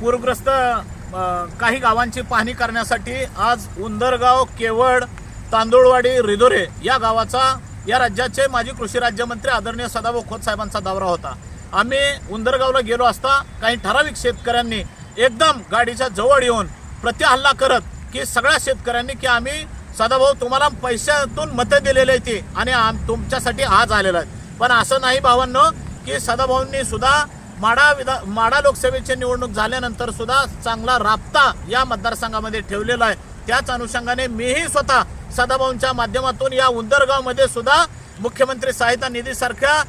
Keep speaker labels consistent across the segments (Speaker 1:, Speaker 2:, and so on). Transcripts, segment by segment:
Speaker 1: पूरग्रस्त काही गावांची पाहणी करण्यासाठी आज उंदरगाव केवड तांदूळवाडी रिधोरे या गावाचा या राज्याचे माजी कृषी राज्यमंत्री आदरणीय सदाभाऊ खोत साहेबांचा दौरा होता. आम्ही उंदरगावला गेलो असता काही ठराविक शेतकऱ्यांनी एकदम गाडीच्या जवळ येऊन प्रतिहल्ला करत की सगळ्या शेतकऱ्यांनी की आम्ही सदाभाऊ तुम्हाला पैशातून मतं दिलेले आहे ती आणि आम तुमच्यासाठी आज आलेला आहे पण असं नाही भावांनो की सदाभाऊंनी सुद्धा माडा विधा माडा लोकसभेची निवडणूक झाल्यानंतर सुद्धा चांगला राबता या मतदारसंघामध्ये ठेवलेला आहे. त्याच अनुषंगाने मीही स्वतः सदाभाऊंच्या माध्यमातून या उंदरगावमध्ये सुद्धा मुख्यमंत्री सहायता निधीसारख्या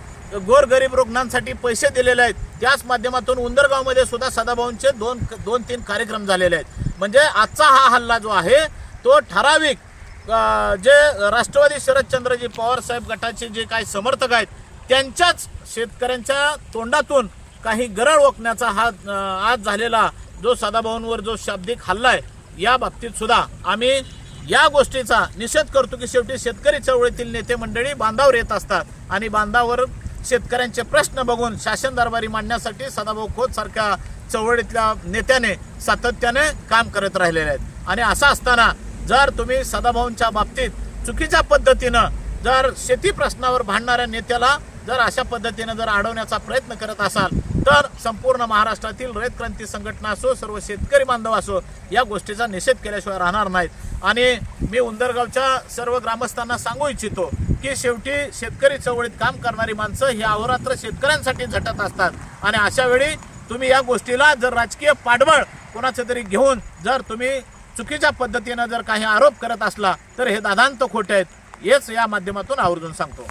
Speaker 1: गोरगरीब रुग्णांसाठी पैसे दिलेले आहेत. त्याच माध्यमातून उंदरगावमध्ये सुद्धा सदाभाऊंचे दोन दोन तीन कार्यक्रम झालेले आहेत. म्हणजे आजचा हा हल्ला जो आहे तो ठराविक जे राष्ट्रवादी शरदचंद्रजी पवार साहेब गटाचे जे काही समर्थक आहेत त्यांच्याच शेतकऱ्यांच्या तोंडातून काही गरळ ओकण्याचा हा आज झालेला जो सदाभाऊंवर जो शाब्दिक हल्ला आहे या बाबतीत सुद्धा आम्ही या गोष्टीचा निषेध करतो की शेवटी शेतकरी चळवळीतील नेते मंडळी बांधावर येत असतात आणि बांधावर शेतकऱ्यांचे प्रश्न बघून शासन दरबारी मांडण्यासाठी सदाभाऊ खोत सारख्या चळवळीतल्या नेत्याने सातत्याने काम करत राहिलेले आहेत. आणि असं असताना जर तुम्ही सदाभाऊंच्या बाबतीत चुकीच्या पद्धतीनं जर शेती प्रश्नावर भांडणाऱ्या नेत्याला जर अशा पद्धतीनं जर अडवण्याचा प्रयत्न करत असाल तर संपूर्ण महाराष्ट्रातील रयत क्रांती संघटना असो सर्व शेतकरी बांधव असो या गोष्टीचा निषेध केल्याशिवाय राहणार नाहीत. आणि मी उंदरगावच्या सर्व ग्रामस्थांना सांगू इच्छितो की शेवटी शेतकरी चळवळीत काम करणारी माणसं ही अहोरात्र शेतकऱ्यांसाठी झटत असतात. आणि अशा वेळी तुम्ही या गोष्टीला जर राजकीय पाठबळ कोणाचं तरी घेऊन जर तुम्ही चुकीच्या पद्धतीनं जर काही आरोप करत असला तर हे दादांत खोटे आहेत. हेच या माध्यमातून आवर्जून सांगतो.